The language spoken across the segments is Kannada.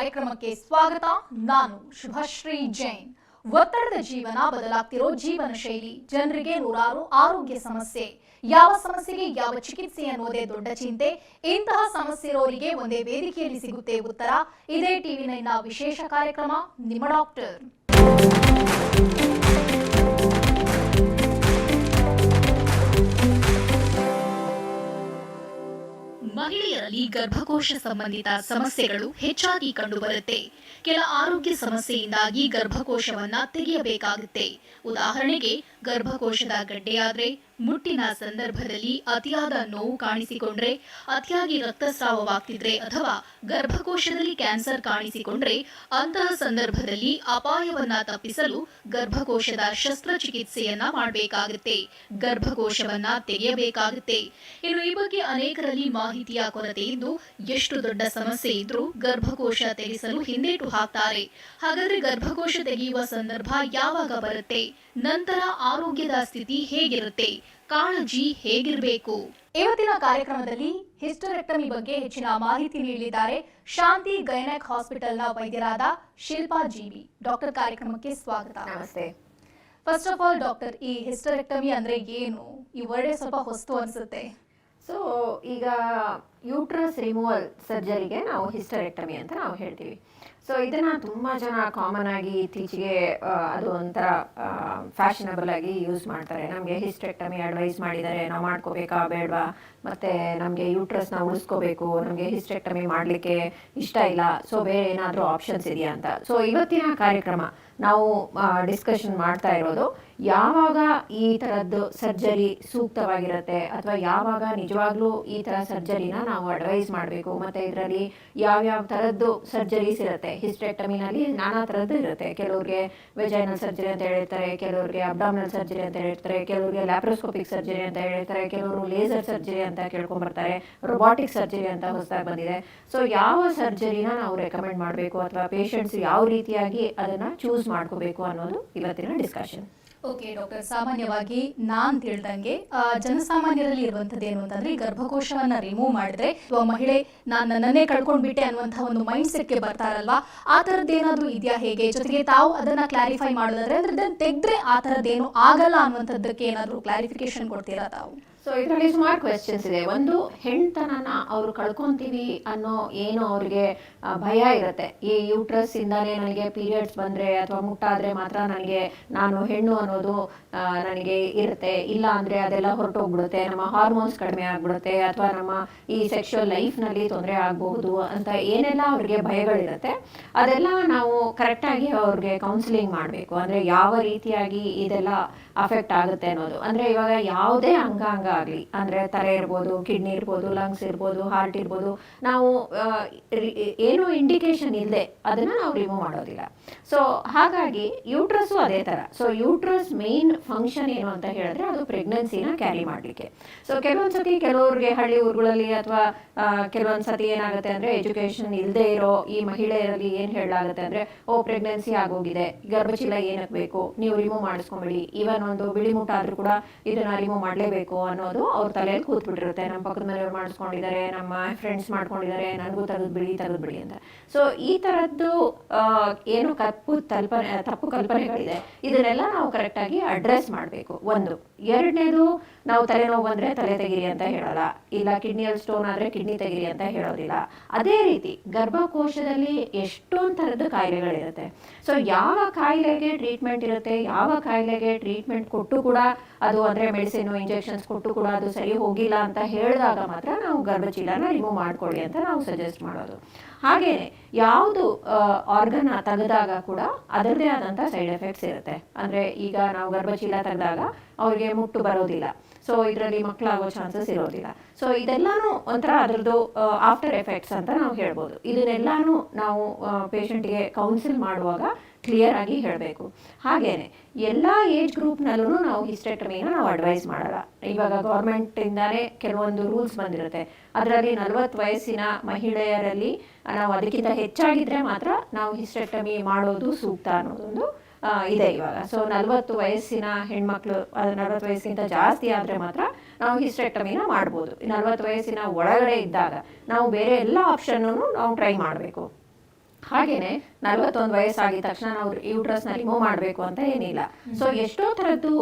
ಕಾರ್ಯಕ್ರಮಕ್ಕೆ ಸ್ವಾಗತ. ನಾನು ಶುಭಶ್ರೀ ಜೈನ್. ಒತ್ತಡದ ಜೀವನ ಬದಲಾಗ್ತಿರೋ ಜೀವನ ಶೈಲಿ, ಜನರಿಗೆ ನೂರಾರು ಆರೋಗ್ಯ ಸಮಸ್ಯೆ. ಯಾವ ಸಮಸ್ಯೆಗೆ ಯಾವ ಚಿಕಿತ್ಸೆ ಅನ್ನೋದೇ ದೊಡ್ಡ ಚಿಂತೆ. ಇಂತಹ ಸಮಸ್ಯೆ ಇರೋರಿಗೆ ಒಂದೇ ವೇದಿಕೆಯಲ್ಲಿ ಸಿಗುತ್ತೆ ಉತ್ತರ. ಇದೇ ಟಿವಿ ನೈನ್ ವಿಶೇಷ ಕಾರ್ಯಕ್ರಮ, ನಿಮ್ಮ ಡಾಕ್ಟರ್. ಮಹಿಳೆಯರಲ್ಲಿ ಗರ್ಭಕೋಶ ಸಂಬಂಧಿತ ಸಮಸ್ಯೆಗಳು ಹೆಚ್ಚಾಗಿ ಕಂಡುಬರುತ್ತೆ. ಕೆಲ ಆರೋಗ್ಯ ಸಮಸ್ಯೆಯಿಂದಾಗಿ ಗರ್ಭಕೋಶವನ್ನ ತೆಗೆಯಬೇಕಾಗುತ್ತೆ. ಉದಾಹರಣೆಗೆ ಗರ್ಭಕೋಶದ ಗಡ್ಡೆಯಾದ್ರೆ ಮುಟ್ಟಿನ ಸಂದರ್ಭದಲ್ಲಿ ಅತಿಯಾದ ನೋವು ಕಾಣಿಸಿಕೊಂಡ್ರೆ, ಅತಿಯಾಗಿ ರಕ್ತಸ್ರಾವವಾಗ್ತಿದ್ರೆ ಅಥವಾ ಗರ್ಭಕೋಶದಲ್ಲಿ ಕ್ಯಾನ್ಸರ್ ಕಾಣಿಸಿಕೊಂಡ್ರೆ, ಅಂತಹ ಸಂದರ್ಭದಲ್ಲಿ ಅಪಾಯವನ್ನ ತಪ್ಪಿಸಲು ಗರ್ಭಕೋಶದ ಶಸ್ತ್ರಚಿಕಿತ್ಸೆಯನ್ನ ಮಾಡಬೇಕಾಗುತ್ತೆ. ಗರ್ಭಕೋಶವನ್ನ ತೆಗೆಯಬೇಕಾಗುತ್ತೆ. ಇನ್ನು ಈ ಬಗ್ಗೆ ಅನೇಕರಲ್ಲಿ ಮಾಹಿತಿಯ ಕೊರತೆ ಇದ್ದು, ಎಷ್ಟು ದೊಡ್ಡ ಸಮಸ್ಯೆ ಇದ್ರೂ ಗರ್ಭಕೋಶ ತೆಗೆಸಲು ಹಿಂದೇಟು ಹಾಕ್ತಾರೆ. ಹಾಗಾದ್ರೆ ಗರ್ಭಕೋಶ ತೆಗೆಯುವ ಸಂದರ್ಭ ಯಾವಾಗ ಬರುತ್ತೆ? ನಂತರ ಆರೋಗ್ಯದ ಸ್ಥಿತಿ ಹೇಗಿರುತ್ತೆ? ಕಾಳಜಿ ಹೇಗಿರಬೇಕು? ಇವತ್ತಿನ ಕಾರ್ಯಕ್ರಮದಲ್ಲಿ ಹಿಸ್ಟೊರೆಕ್ಟಮಿ ಬಗ್ಗೆ ಹೆಚ್ಚಿನ ಮಾಹಿತಿ ನೀಡಲಿದ್ದಾರೆ ಶಾಂತಿ ಗೈನಕ್ ಹಾಸ್ಪಿಟಲ್ನ ವೈದ್ಯರಾದ ಶಿಲ್ಪಾ ಜೀವಿ. ಡಾಕ್ಟರ್ ಕಾರ್ಯಕ್ರಮಕ್ಕೆ ಸ್ವಾಗತ. ನಮಸ್ತೆ. ಫಸ್ಟ್ ಆಫ್ ಆಲ್ ಡಾಕ್ಟರ್ ಈ ಹಿಸ್ಟೊರೆಕ್ಟಮಿ ಅಂದ್ರೆ ಏನು? ಈ ವರ್ಡೇ ಸ್ವಲ್ಪ ಹೊಸ್ತು ಅನ್ಸುತ್ತೆ. ಸೊ ಈಗ ಯೂಟ್ರಸ್ ರಿಮೂವಲ್ ಸರ್ಜರಿಗೆ ನಾವು ಹಿಸ್ಟರೆಕ್ಟಮಿ ಅಂತ ನಾವು ಹೇಳ್ತೀವಿ. ಸೊ ಇದನ್ನ ತುಂಬಾ ಜನ ಕಾಮನ್ ಆಗಿ ಇತ್ತೀಚೆಗೆ ಅದು ಒಂಥರ ಫ್ಯಾಷನಬಲ್ ಆಗಿ ಯೂಸ್ ಮಾಡ್ತಾರೆ. ನಮಗೆ ಹಿಸ್ಟೆಕ್ಟಮಿ ಅಡ್ವೈಸ್ ಮಾಡಿದ್ದಾರೆ. ನಾವು ಮಾಡ್ಕೋಬೇಕಾ ಬೇಡವಾ? ಮತ್ತೆ ನಮಗೆ ನ ಉಳಿಸ್ಕೋಬೇಕು ನಮಗೆ ಹಿಸ್ಟೆಕ್ಟಮಿ ಮಾಡ್ಲಿಕ್ಕೆ ಇಷ್ಟ ಇಲ್ಲ. ಸೊ ಬೇರೆ ಏನಾದ್ರೂ ಆಪ್ಷನ್ಸ್ ಇದೆಯಾ ಅಂತ. ಸೊ ಇವತ್ತಿನ ಕಾರ್ಯಕ್ರಮ ನಾವು ಡಿಸ್ಕಷನ್ ಮಾಡ್ತಾ ಇರೋದು, ಯಾವಾಗ ಈ ತರದ್ದು ಸರ್ಜರಿ ಸೂಕ್ತವಾಗಿರುತ್ತೆ ಅಥವಾ ಯಾವಾಗ ನಿಜವಾಗ್ಲೂ ಈ ತರ ಸರ್ಜರಿನ ನಾವು ಅಡ್ವೈಸ್ ಮಾಡಬೇಕು? ಮತ್ತೆ ಇದರಲ್ಲಿ ಯಾವ್ಯಾವ ತರದ್ದು ಸರ್ಜರೀಸ್ ಇರುತ್ತೆ? ಹಿಸ್ಟೆಕ್ಟಮಿನಲ್ಲಿ ನಾನಾ ತರದ್ದು ಇರುತ್ತೆ. ಕೆಲವ್ರಿಗೆ ವೆಜೈನಲ್ ಸರ್ಜರಿ ಅಂತ ಹೇಳಿರ್ತಾರೆ ಕೆಲವ್ರಿಗೆ ಅಬ್ಡಾಮಿನಲ್ ಸರ್ಜರಿ ಅಂತ ಹೇಳಿರ್ತಾರೆ ಕೆಲವ್ರಿಗೆ ಲ್ಯಾಪ್ರೋಸ್ಕೋಪಿಕ್ ಸರ್ಜರಿ ಅಂತ ಹೇಳಿರ್ತಾರೆ ಕೆಲವರು ಲೇಸರ್ ಸರ್ಜರಿ ಅಂತ ಕೇಳ್ಕೊಂಬರ್ತಾರೆ ರೊಬಾಟಿಕ್ ಸರ್ಜರಿ ಅಂತ ಹೊಸದಾಗಿ ಬಂದಿದೆ. ಸೊ ಯಾವ ಸರ್ಜರಿನ ನಾವು ರೆಕಮೆಂಡ್ ಮಾಡಬೇಕು ಅಥವಾ ಪೇಷಂಟ್ಸ್ ಯಾವ ರೀತಿಯಾಗಿ ಅದನ್ನ ಚೂಸ್ ಮಾಡ್ಕೋಬೇಕು ಅನ್ನೋದು ಇವತ್ತಿನ ಡಿಸ್ಕಷನ್ ಓಕೆ ಡಾಕ್ಟರ್ ಸಾಮಾನ್ಯವಾಗಿ ನಾನ್ ತಿಳ್ದಂಗೆ ಆ, ಜನಸಾಮಾನ್ಯರಲ್ಲಿ ಇರುವಂತದ್ದು ಏನು ಅಂತಂದ್ರೆ ಗರ್ಭಕೋಶವನ್ನ ರಿಮೂವ್ ಮಾಡಿದ್ರೆ ಅಥವಾ ಮಹಿಳೆ ನಾನು ನನ್ನನ್ನೇ ಕಳ್ಕೊಂಡ್ಬಿಟ್ಟೆ ಅನ್ನುವಂತಹ ಒಂದು ಮೈಂಡ್ ಸೆಟ್ಗೆ ಬರ್ತಾರಲ್ವಾ? ಆ ಥರದ್ದು ಏನಾದ್ರೂ ಇದೆಯಾ ಹೇಗೆ? ಜೊತೆಗೆ ತಾವು ಅದನ್ನ ಕ್ಲಾರಿಫೈ ಮಾಡೋದಾದ್ರೆ ಅಂದ್ರೆ ತೆಗ್ದ್ರೆ ಆ ಥರದ್ದೇನು ಆಗಲ್ಲ ಅನ್ನುವಂಥದ್ದಕ್ಕೆ ಏನಾದ್ರೂ ಕ್ಲಾರಿಫಿಕೇಶನ್ ಕೊಡ್ತೀರಾ ತಾವು? ಸೊ ಇದರಲ್ಲಿ ಸುಮಾರು ಕ್ವೆಶನ್ಸ್ ಇದೆ. ಒಂದು, ಹೆಣ್ತನನ ಅವರು ಕಳ್ಕೊಂತೀವಿ ಅನ್ನೋ ಏನು ಅವ್ರಿಗೆ ಭಯ ಇರುತ್ತೆ. ಈ ಯೂಟ್ರಸ್ ಇಂದಾನೇ ನನಗೆ ಪೀರಿಯಡ್ಸ್ ಬಂದ್ರೆ ಅಥವಾ ಮುಟ್ಟಾದ್ರೆ ಮಾತ್ರ ನನಗೆ ನಾನು ಹೆಣ್ಣು ಅನ್ನೋದು ನನಗೆ ಇರುತ್ತೆ. ಇಲ್ಲ ಅಂದ್ರೆ ಅದೆಲ್ಲ ಹೊರಟೋಗ್ಬಿಡುತ್ತೆ. ನಮ್ಮ ಹಾರ್ಮೋನ್ಸ್ ಕಡಿಮೆ ಆಗ್ಬಿಡುತ್ತೆ ಅಥವಾ ನಮ್ಮ ಈ ಸೆಕ್ಷುವಲ್ ಲೈಫ್ನಲ್ಲಿ ತೊಂದರೆ ಆಗಬಹುದು ಅಂತ ಏನೆಲ್ಲ ಅವ್ರಿಗೆ ಭಯಗಳಿರುತ್ತೆ, ಅದೆಲ್ಲ ನಾವು ಕರೆಕ್ಟಾಗಿ ಅವ್ರಿಗೆ ಕೌನ್ಸಿಲಿಂಗ್ ಮಾಡಬೇಕು. ಅಂದ್ರೆ ಯಾವ ರೀತಿಯಾಗಿ ಇದೆಲ್ಲ ಅಫೆಕ್ಟ್ ಆಗುತ್ತೆ ಅನ್ನೋದು. ಅಂದ್ರೆ ಇವಾಗ ಯಾವುದೇ ಅಂಗಾಂಗ ಆಗಲಿ, ಅಂದ್ರೆ ತಲೆ ಇರ್ಬೋದು, ಕಿಡ್ನಿ ಇರ್ಬೋದು ಲಂಗ್ಸ್ ಇರ್ಬೋದು ಹಾರ್ಟ್ ಇರ್ಬೋದು, ನಾವು ಏನು ಇಂಡಿಕೇಶನ್ ಇಲ್ಲದೆ ಅದನ್ನ ನಾವು ರಿಮೂವ್ ಮಾಡೋದಿಲ್ಲ. ಸೊ ಹಾಗಾಗಿ ಯೂಟ್ರಸ್ಸು ಅದೇ ತರ. ಸೊ ಯೂಟ್ರಸ್ ಮೇನ್ ಫಂಕ್ಷನ್ ಏನು ಅಂತ ಹೇಳಿದ್ರೆ ಅದು ಪ್ರೆಗ್ನೆನ್ಸಿನ ಕ್ಯಾರಿ ಮಾಡಲಿಕ್ಕೆ. ಸೊ ಕೆಲವೊಂದ್ಸತಿ ಕೆಲವ್ರಿಗೆ ಹಳ್ಳಿ ಊರುಗಳಲ್ಲಿ ಅಥವಾ ಕೆಲವೊಂದ್ ಸತಿ ಏನಾಗುತ್ತೆ ಅಂದ್ರೆ ಎಜುಕೇಶನ್ ಇಲ್ಲದೆ ಇರೋ ಈ ಮಹಿಳೆಯರಲ್ಲಿ ಏನ್ ಹೇಳಲಾಗುತ್ತೆ ಅಂದ್ರೆ, ಓ ಪ್ರೆಗ್ನೆನ್ಸಿ ಆಗೋಗಿದೆ ಗರ್ಭಚೀಲ ಏನಕ್ಕೆ ಬೇಕು? ನೀವು ರಿಮೂವ್ ಮಾಡಿಸ್ಕೊಂಬಿಡಿ. ಈವನ್ ಒಂದು ಬಿಳಿ ಮುಟ್ಟ ಆದ್ರೂ ಕೂಡ ಇದನ್ನ ರಿಮೂವ್ ಮಾಡಲೇಬೇಕು ಅನ್ನೋದು ಅವ್ರ ತಲೆಯಲ್ಲಿ ಕೂತ್ಬಿಟ್ಟಿರುತ್ತೆ. ನಮ್ಮ ಪಕ್ಕದ ಮನೆಯವ್ರು ಮಾಡಿಸ್ಕೊಂಡಿದ್ದಾರೆ ನಮ್ಮ ಫ್ರೆಂಡ್ಸ್ ಮಾಡ್ಕೊಂಡಿದ್ದಾರೆ ನನಗೂ ತೆಗೆದು ಬಿಡಿ ತೆಗೆದು ಬಿಡಿ ಅಂತ. ಸೊ ಈ ತರದ್ದು ಆ, ಏನು ತಪ್ಪು ಕಲ್ಪನೆ ತಪ್ಪು ಕಲ್ಪನೆಗಳಿದೆ. ಇದನ್ನೆಲ್ಲ ನಾವು ಕರೆಕ್ಟಾಗಿ ಅಡ್ರೆಸ್ ಮಾಡಬೇಕು. ಒಂದು. ಎರಡನೇದು ನಾವು ತಲೆನೋವು ಬಂದ್ರೆ ತಲೆ ತೆಗಿರಿ ಅಂತ ಹೇಳಲ್ಲ. ಇಲ್ಲ ಕಿಡ್ನಿಯಲ್ಲಿ ಸ್ಟೋನ್ ಆದ್ರೆ ಕಿಡ್ನಿ ತೆಗಿರಿ ಅಂತ ಹೇಳೋದಿಲ್ಲ. ಅದೇ ರೀತಿ ಗರ್ಭಕೋಶದಲ್ಲಿ ಎಷ್ಟೊಂದು ಥರದ ಕಾಯಿಲೆಗಳಿರುತ್ತೆ. ಸೊ ಯಾವ ಕಾಯಿಲೆಗೆ ಟ್ರೀಟ್ಮೆಂಟ್ ಇರುತ್ತೆ, ಯಾವ ಕಾಯಿಲೆಗೆ ಟ್ರೀಟ್ಮೆಂಟ್ ಕೊಟ್ಟು ಕೂಡ ಅದು ಅಂದ್ರೆ ಮೆಡಿಸಿನ್ ಇಂಜೆಕ್ಷನ್ಸ್ ಕೊಟ್ಟು ಕೂಡ ಅದು ಸರಿ ಹೋಗಿಲ್ಲ ಅಂತ ಹೇಳಿದಾಗ ಮಾತ್ರ ನಾವು ಗರ್ಭಚೀಲನ ರಿಮೂವ್ ಮಾಡ್ಕೊಳ್ಳಿ ಅಂತ ನಾವು ಸಜೆಸ್ಟ್ ಮಾಡೋದು. ಹಾಗೇನೆ ಯಾವುದು ಆರ್ಗನ್ ತೆಗೆದಾಗ ಕೂಡ ಅದರದೇ ಆದಂಥ ಸೈಡ್ ಎಫೆಕ್ಟ್ಸ್ ಇರುತ್ತೆ. ಅಂದ್ರೆ ಈಗ ನಾವು ಗರ್ಭಚೀಲ ತೆಗೆದಾಗ ಅವ್ರಿಗೆ ಮುಟ್ಟು ಬರೋದಿಲ್ಲ. ಸೊ ಇದರಲ್ಲಿ ಮಕ್ಕಳಾಗೋ ಚಾನ್ಸಸ್ ಇರೋದಿಲ್ಲ. ಸೊ ಇದೆಲ್ಲಾನು ಒಂಥರ ಅದರದ್ದು ಆಫ್ಟರ್ ಎಫೆಕ್ಟ್ಸ್ ಅಂತ ನಾವು ಹೇಳ್ಬೋದು. ಇದನ್ನೆಲ್ಲಾನು ನಾವು ಪೇಷಂಟ್ಗೆ ಕೌನ್ಸಿಲ್ ಮಾಡುವಾಗ ಕ್ಲಿಯರ್ ಆಗಿ ಹೇಳಬೇಕು. ಹಾಗೇನೆ, ಎಲ್ಲ ಏಜ್ ಗ್ರೂಪ್ನಲ್ಲೂ ನಾವು ಹಿಸ್ಟೆಕ್ಟಮಿನ ನಾವು ಅಡ್ವೈಸ್ ಮಾಡಲ್ಲ. ಇವಾಗ ಗೌರ್ಮೆಂಟಿಂದಾನೇ ಕೆಲವೊಂದು ರೂಲ್ಸ್ ಬಂದಿರುತ್ತೆ. ಅದರಲ್ಲಿ ನಲವತ್ತು ವಯಸ್ಸಿನ ಮಹಿಳೆಯರಲ್ಲಿ ನಾವು ಅದಕ್ಕಿಂತ ಹೆಚ್ಚಾಗಿದ್ರೆ ಮಾತ್ರ ನಾವು ಹಿಸ್ಟೆಕ್ಟಮಿ ಮಾಡೋದು ಸೂಕ್ತ ಅನ್ನೋದೊಂದು ಇದೆ ಇವಾಗ. ಸೊ ನಲವತ್ತು ವಯಸ್ಸಿನ ಹೆಣ್ಮಕ್ಳು ನಲವತ್ತು ವಯಸ್ಸಿಗಿಂತ ಜಾಸ್ತಿ ಆದ್ರೆ ಮಾತ್ರ ನಾವು ಹಿಸ್ಟೆಕ್ಟಮಿನ ಮಾಡ್ಬೋದು. ನಲವತ್ತು ವಯಸ್ಸಿನ ಒಳಗಡೆ ಇದ್ದಾಗ ನಾವು ಬೇರೆ ಎಲ್ಲ ಆಪ್ಷನ್ನು ನಾವು ಟ್ರೈ ಮಾಡಬೇಕು. ಹಾಗೇನೆ ನಲವತ್ತೊಂದು ವಯಸ್ಸಾಗಿದ ತಕ್ಷಣ ನಾವು ಯೂಟ್ರಸ್ನ ರಿಮೂವ್ ಮಾಡಬೇಕು ಅಂತ ಏನಿಲ್ಲ. ಸೊ ಎಷ್ಟೋ ತರದ್ದು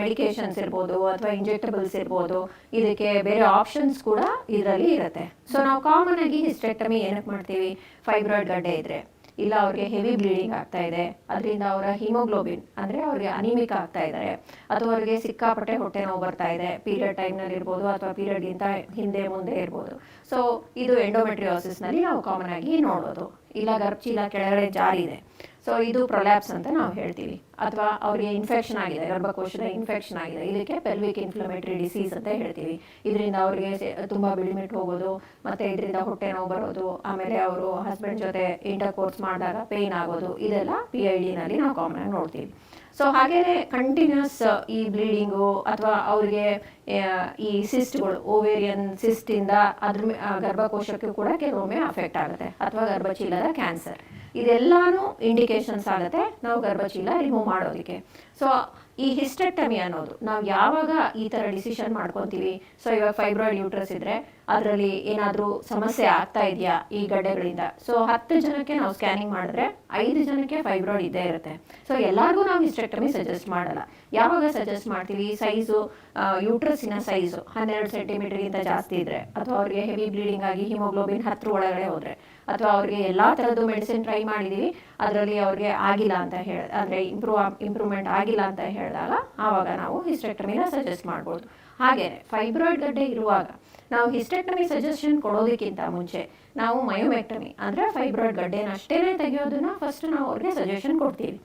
ಮೆಡಿಕೇಶನ್ಸ್ ಇರ್ಬೋದು ಅಥವಾ ಇಂಜೆಕ್ಟಬಲ್ಸ್ ಇರ್ಬೋದು, ಇದಕ್ಕೆ ಬೇರೆ ಆಪ್ಷನ್ಸ್ ಕೂಡ ಇದರಲ್ಲಿ ಇರುತ್ತೆ. ಸೊ ನಾವು ಕಾಮನ್ ಆಗಿ ಹಿಸ್ಟೆಕ್ಟಮಿ ಏನಕ್ಕೆ ಮಾಡ್ತೀವಿ? ಫೈಬ್ರಾಯ್ಡ್ ಗಡ್ಡೆ ಇದ್ರೆ. ಇಲ್ಲ, ಅವ್ರಿಗೆ ಹೆವಿ ಬ್ಲೀಡಿಂಗ್ ಆಗ್ತಾ ಇದೆ. ಅದರಿಂದ ಅವರ ಹಿಮೋಗ್ಲೋಬಿನ್ ಅಂದರೆ ಅವ್ರಿಗೆ ಅನಿಮಿಕ್ ಆಗ್ತಾ ಇದ್ದಾರೆ. ಅಥವಾ ಅವ್ರಿಗೆ ಸಿಕ್ಕಾಪಟ್ಟೆ ಹೊಟ್ಟೆ ನೋವು ಬರ್ತಾ ಇದೆ. ಪೀರಿಯಡ್ ಟೈಮ್ನಲ್ಲಿ ಇರ್ಬೋದು ಅಥವಾ ಪೀರಿಯಡ್ಗಿಂತ ಹಿಂದೆ ಮುಂದೆ ಇರ್ಬೋದು. ಸೊ ಇದು ಎಂಡೋಮೆಟ್ರಿಯೋಸಿಸ್ನಲ್ಲಿ ನಾವು ಕಾಮನ್ ಆಗಿ ನೋಡೋದು. ಇಲ್ಲ ಗರ್ಭಚೀಲ ಕೆಳಗಡೆ ಜಾರಿ ಇದೆ ಸೊ ಇದು ಪ್ರೊಲ್ಯಾಪ್ಸ್ ಅಂತ ನಾವು ಹೇಳ್ತೀವಿ. ಅಥವಾ ಅವರಿಗೆ ಇನ್ಫೆಕ್ಷನ್ ಆಗಿದೆ, ಗರ್ಭಕೋಶದ ಇನ್ಫೆಕ್ಷನ್ ಆಗಿದೆ, ಇದಕ್ಕೆ ಪೆಲ್ವಿಕ್ ಇನ್ಫ್ಲಮೇಟರಿ ಡಿಸೀಸ್ ಅಂತ ಹೇಳ್ತೀವಿ. ಇದರಿಂದ ಅವರಿಗೆ ತುಂಬ ಬಿಳಿಮಿಟ್ಟು ಹೋಗೋದು, ಮತ್ತೆ ಇದರಿಂದ ಹೊಟ್ಟೆ ನೋವು ಬರೋದು, ಆಮೇಲೆ ಅವರು ಹಸ್ಬೆಂಡ್ ಜೊತೆ ಇಂಟರ್ ಕೋರ್ಸ್ ಮಾಡಿದಾಗ ಪೇಯ್ನ್ ಆಗೋದು, ಇದೆಲ್ಲ ಪಿ ಐ ಡಿನಲ್ಲಿ ನಾವು ಕಾಮನ್ ಆಗಿ ನೋಡ್ತೀವಿ. ಸೊ ಹಾಗೇನೆ ಕಂಟಿನ್ಯೂಸ್ ಈ ಬ್ಲೀಡಿಂಗು ಅಥವಾ ಅವ್ರಿಗೆ ಈ ಸಿಸ್ಟ್ಗಳು ಓವೇರಿಯನ್ ಸಿಸ್ಟಿಂದ ಅದ್ರ ಗರ್ಭಕೋಶಕ್ಕೂ ಕೂಡ ಕೆಲವೊಮ್ಮೆ ಅಫೆಕ್ಟ್ ಆಗುತ್ತೆ, ಅಥವಾ ಗರ್ಭಚೀಲದ ಕ್ಯಾನ್ಸರ್ ಇದೆಲ್ಲಾನು ಇಂಡಿಕೇಶನ್ಸ್ ಆಗುತ್ತೆ. ನಾವು ಗರ್ಭಚೀಲ ರಿಮೂವ್ ಮಾಡೋದಕ್ಕೆ. ಸೊ ಈ ಹಿಸ್ಟೆಕ್ಟಮಿ ಅನ್ನೋದು, ನಾವು ಯಾವಾಗ ಈ ಥರ ಡಿಸಿಷನ್ ಮಾಡ್ಕೊತೀವಿ? ಸೊ ಇವಾಗ ಫೈಬ್ರಾಯ್ಡ್ ಯೂಟ್ರಸ್ ಇದ್ರೆ ಅದರಲ್ಲಿ ಏನಾದರೂ ಸಮಸ್ಯೆ ಆಗ್ತಾ ಇದೆಯಾ ಈ ಗಡ್ಡೆಗಳಿಂದ? ಸೊ ಹತ್ತು ಜನಕ್ಕೆ ನಾವು ಸ್ಕ್ಯಾನಿಂಗ್ ಮಾಡಿದ್ರೆ ಐದು ಜನಕ್ಕೆ ಫೈಬ್ರಾಯ್ಡ್ ಇದ್ದೇ ಇರುತ್ತೆ. ಸೊ ಎಲ್ಲರಿಗೂ ನಾವು ಹಿಸ್ಟೆಕ್ಟಮಿ ಸಜೆಸ್ಟ್ ಮಾಡಲ್ಲ. ಯಾವಾಗ ಸಜೆಸ್ಟ್ ಮಾಡ್ತೀವಿ? ಸೈಜು ಯೂಟ್ರಸ್ಸಿನ ಸೈಜು ಹನ್ನೆರಡು ಸೆಂಟಿಮೀಟರ್ಗಿಂತ ಜಾಸ್ತಿ ಇದ್ರೆ, ಅಥವಾ ಅವ್ರಿಗೆ ಹೆವಿ ಬ್ಲೀಡಿಂಗ್ ಆಗಿ ಹಿಮೋಗ್ಲೋಬಿನ್ ಹತ್ರ ಒಳಗಡೆ ಹೋದ್ರೆ, ಅಥವಾ ಅವ್ರಿಗೆ ಎಲ್ಲಾ ಥರದ್ದು ಮೆಡಿಸಿನ್ ಟ್ರೈ ಮಾಡಿದೀವಿ, ಅದರಲ್ಲಿ ಅವ್ರಿಗೆ ಆಗಿಲ್ಲ ಅಂತ ಹೇಳ, ಅಂದರೆ ಇಂಪ್ರೂವ್ ಇಂಪ್ರೂವ್ಮೆಂಟ್ ಆಗಿಲ್ಲ ಅಂತ ಹೇಳಿದಾಗ, ಆವಾಗ ನಾವು ಹಿಸ್ಟೆಕ್ಟಮಿನ ಸಜೆಸ್ಟ್ ಮಾಡ್ಬೋದು. ಹಾಗೆ ಫೈಬ್ರಾಯ್ಡ್ ಗಡ್ಡೆ ಇರುವಾಗ, ನಾವು ಹಿಸ್ಟೆಕ್ಟಮಿ ಸಜೆಷನ್ ಕೊಡೋದಕ್ಕಿಂತ ಮುಂಚೆ, ನಾವು ಮಯೋಮೆಕ್ಟಮಿ ಅಂದರೆ ಫೈಬ್ರಾಯ್ಡ್ ಗಡ್ಡೆನ ಅಷ್ಟೇನೆ ತೆಗೆಯೋದನ್ನ ಫಸ್ಟ್ ನಾವು ಅವ್ರಿಗೆ ಸಜೆಷನ್ ಕೊಡ್ತೀವಿ.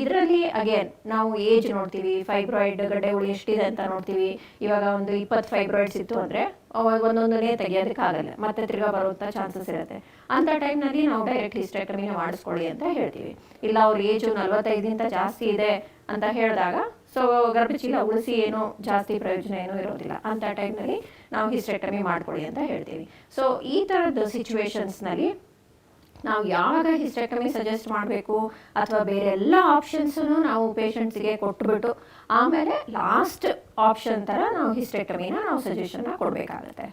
ಇದರಲ್ಲಿ ಅಗೇನ್ ನಾವು ಏಜ್ ನೋಡ್ತೀವಿ ಫೈಬ್ರಾಯ್ಡ್ ಗಡ್ಡೆಗಳು ಎಷ್ಟಿದೆ ಅಂತ ನೋಡ್ತೀವಿ. ಇವಾಗ ಒಂದು ಇಪ್ಪತ್ತು ಫೈಬ್ರಾಯ್ಡ್ಸ್ ಇತ್ತು ಅಂದರೆ, ಅವಾಗ ಒಂದೊಂದನ್ನೇ ತೆಗಿಯೋದಕ್ಕಾಗಲ್ಲ ಮತ್ತೆ ತಿರ್ಗಾ ಬರುವಂಥ ಚಾನ್ಸಸ್ ಇರುತ್ತೆ. ಅಂಥ ಟೈಮ್ನಲ್ಲಿ ನಾವು ಡೈರೆಕ್ಟ್ ಹಿಸ್ಟೆಕ್ಟಮಿನ ಮಾಡಿಸ್ಕೊಳ್ಳಿ ಅಂತ ಹೇಳ್ತೀವಿ. ಇಲ್ಲ, ಅವ್ರ ಏಜು ನಲ್ವತ್ತೈದಕ್ಕಿಂತ ಜಾಸ್ತಿ ಇದೆ ಅಂತ ಹೇಳಿದಾಗ ಸೊ ಗರ್ಭಚೀಲ ಉಳಿಸಿ ಏನು ಜಾಸ್ತಿ ಪ್ರಯೋಜನ ಏನೂ ಇರೋದಿಲ್ಲ. ಅಂಥ ಟೈಮ್ನಲ್ಲಿ ನಾವು ಹಿಸ್ಟೆಕ್ಟಮಿ ಮಾಡ್ಕೊಳ್ಳಿ ಅಂತ ಹೇಳ್ತೀವಿ. ಸೊ ಈ ಥರದ ಸಿಚುವೇಶನ್ಸ್ನಲ್ಲಿ ನಾವು ಯಾವಾಗ ಹಿಸ್ಟೆಕ್ಟಮಿ ಸಜೆಸ್ಟ್ ಮಾಡಬೇಕು ಅಥವಾ ಬೇರೆ ಎಲ್ಲ ಆಪ್ಷನ್ಸನ್ನು ನಾವು ಪೇಷಂಟ್ಸಿಗೆ ಕೊಟ್ಬಿಟ್ಟು ಆಮೇಲೆ ಲಾಸ್ಟ್ ಆಪ್ಷನ್ ತರ ನಾವು ಹಿಸ್ಟೆಕ್ಟಮಿನ ನಾವು ಸಜೆಷನ್ ಕೊಡಬೇಕಾಗತ್ತೆ.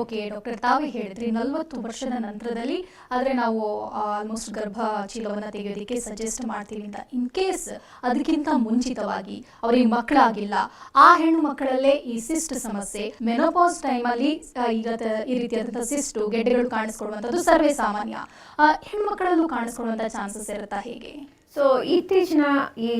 ಓಕೆ ಡಾಕ್ಟರ್ ತಾವೇ ಹೇಳಿದ್ರಿ, ನಲವತ್ತು ವರ್ಷದ ನಂತರದಲ್ಲಿ ಆದರೆ ನಾವು ಆಲ್ಮೋಸ್ಟ್ ಗರ್ಭ ಚೀಲವನ್ನು ತೆಗೆಯೋದಕ್ಕೆ ಸಜೆಸ್ಟ್ ಮಾಡ್ತೀವಿ ಅಂತ. ಇನ್ ಕೇಸ್ ಅದಕ್ಕಿಂತ ಮುಂಚಿತವಾಗಿ ಅವರಿಗೆ ಮಕ್ಕಳಾಗಿಲ್ಲ, ಆ ಹೆಣ್ಣು ಮಕ್ಕಳಲ್ಲೇ ಈ ಸಿಸ್ಟ್ ಸಮಸ್ಯೆ ಮೆನೋಪಾಸ್ ಟೈಮಲ್ಲಿ ಈಗ ಈ ರೀತಿಯಾದಂತಹ ಸಿಸ್ಟು ಗೆಡ್ಡೆಗಳು ಕಾಣಿಸ್ಕೊಳ್ಳುವಂಥದ್ದು ಸರ್ವೇ ಸಾಮಾನ್ಯ. ಹೆಣ್ಣು ಮಕ್ಕಳಲ್ಲೂ ಕಾಣಿಸ್ಕೊಳ್ಳುವಂಥ ಚಾನ್ಸಸ್ ಇರುತ್ತಾ ಹೇಗೆ? ಸೊ ಇತ್ತೀಚಿನ ಈ